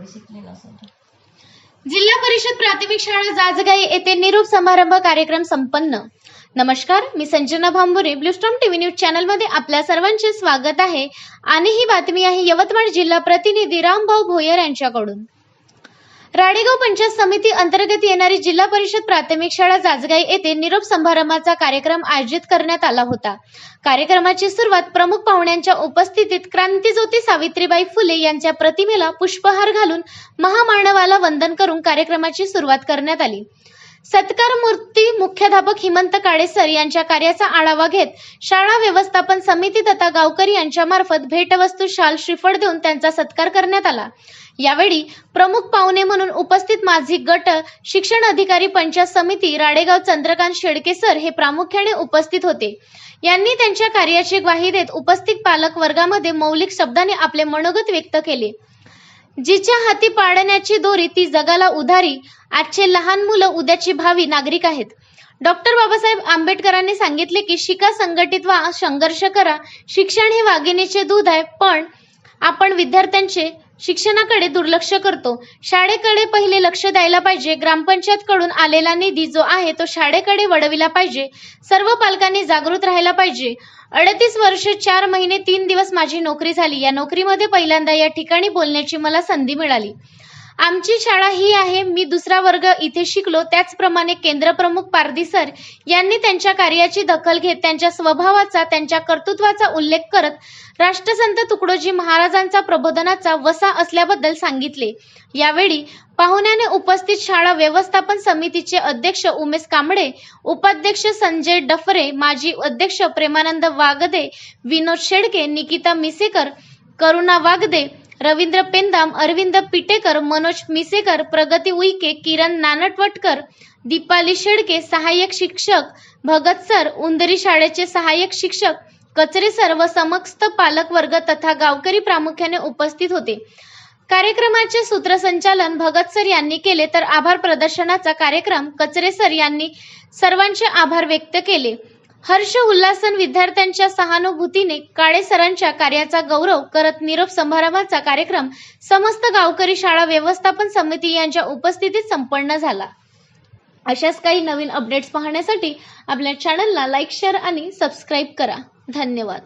एवढं शिकलेलं जिल्हा परिषद प्राथमिक शाळा जाजगाई येथे निरूप समारंभ कार्यक्रम संपन्न. नमस्कार मी Sanjana Bhambure Bluestorm TV news चॅनलमध्ये आपल्या सर्वांचे स्वागत आहे. आणि ही बातमी आहे यवतमाळ जिल्हा प्रतिनिधी रामभाऊ भोयर यांच्याकडून. राडेगाव पंचायत समिती अंतर्गत येणारी जिल्हा परिषद प्राथमिक शाळा जाजगाई येथे निरोप समारंभाचा कार्यक्रम आयोजित करण्यात आला होता. कार्यक्रमाची सुरुवात प्रमुख पाहुण्यांच्या उपस्थितीत क्रांतीज्योती सावित्रीबाई फुले यांच्या प्रतिमेला पुष्पहार घालून महामानवाला वंदन करून कार्यक्रमाची सुरुवात करण्यात आली. सत्कार मूर्ती मुख्याध्यापक हिमंत काळेसर यांच्या कार्याचा आढावा घेत शाळा व्यवस्थापन समिती तथा गावकरी यांच्यामार्फत भेटवस्तू शाल श्रीफळ देऊन त्यांचा सत्कार करण्यात आला. यावेळी प्रमुख पाहुणे म्हणून उपस्थित माझी गट शिक्षण अधिकारी पंचायत समिती राडेगाव चंद्रकांत शेडके सर हे प्रामुख्याने उपस्थित होते. यांनी त्यांच्या कार्याची ग्वाही देत उपस्थित पालक वर्गामध्ये मौलिक शब्दाने आपले मनोगत व्यक्त केले. जिच्या हाती पाडण्याची दोरी ती जगाला उधारी आजचे लहान मुलं उद्याची भावी नागरिक आहेत. डॉक्टर बाबासाहेब आंबेडकरांनी सांगितले की शिका संघटित व्हा संघर्ष करा. शिक्षण हे वाघिणीचे दूध आहे पण आपण विद्यार्थ्यांचे शिक्षणाकडे दुर्लक्ष करतो. शाळेकडे पहिले लक्ष द्यायला पाहिजे. ग्रामपंचायत कडून आलेला निधी जो आहे तो शाळेकडे वळविला पाहिजे. सर्व पालकांनी जागृत राहायला पाहिजे. अडतीस वर्ष चार महिने तीन दिवस माझी नोकरी झाली. या नोकरीमध्ये पहिल्यांदा या ठिकाणी बोलण्याची मला संधी मिळाली. आमची शाळा ही आहे मी दुसरा वर्ग इथे शिकलो त्याचप्रमाणे केंद्रप्रमुख पारदी सर यांनी त्यांच्या कार्याची दखल घेत त्यांच्या स्वभावाचा त्यांच्या कर्तृत्वाचा उल्लेख करत राष्ट्रसंत तुकडोजी महाराजांचा प्रबोधनाचा वसा असल्याबद्दल सांगितले. यावेळी पाहुण्याने उपस्थित शाळा व्यवस्थापन समितीचे अध्यक्ष उमेश कांबळे उपाध्यक्ष संजय डफरे माजी अध्यक्ष प्रेमानंद वागदे विनोद शेडके निकिता मिसेकर करुणा वागदे रवींद्र पेंदाम अरविंद पिटेकर मनोज मिसेकर प्रगती उईके किरण नानटवटकर दीपाली शेडके सहाय्यक शिक्षक भगत सर उंदरी शाळेचे सहाय्यक शिक्षक कचरे सर व समस्त पालक वर्ग तथा गावकरी प्रामुख्याने उपस्थित होते. कार्यक्रमाचे सूत्रसंचालन भगत सर यांनी केले तर आभार प्रदर्शनाचा कार्यक्रम कचरे सर यांनी सर्वांचे आभार व्यक्त केले. हर्ष उल्हासन विद्यार्थ्यांच्या सहानुभूतीने काळे सरांच्या कार्याचा गौरव करत निरोप समारंभाचा कार्यक्रम समस्त गावकरी शाळा व्यवस्थापन समिती यांच्या उपस्थितीत संपन्न झाला. अशाच काही नवीन अपडेट्स पाहण्यासाठी आपल्या चॅनलला लाईक शेअर आणि सबस्क्राईब करा. धन्यवाद.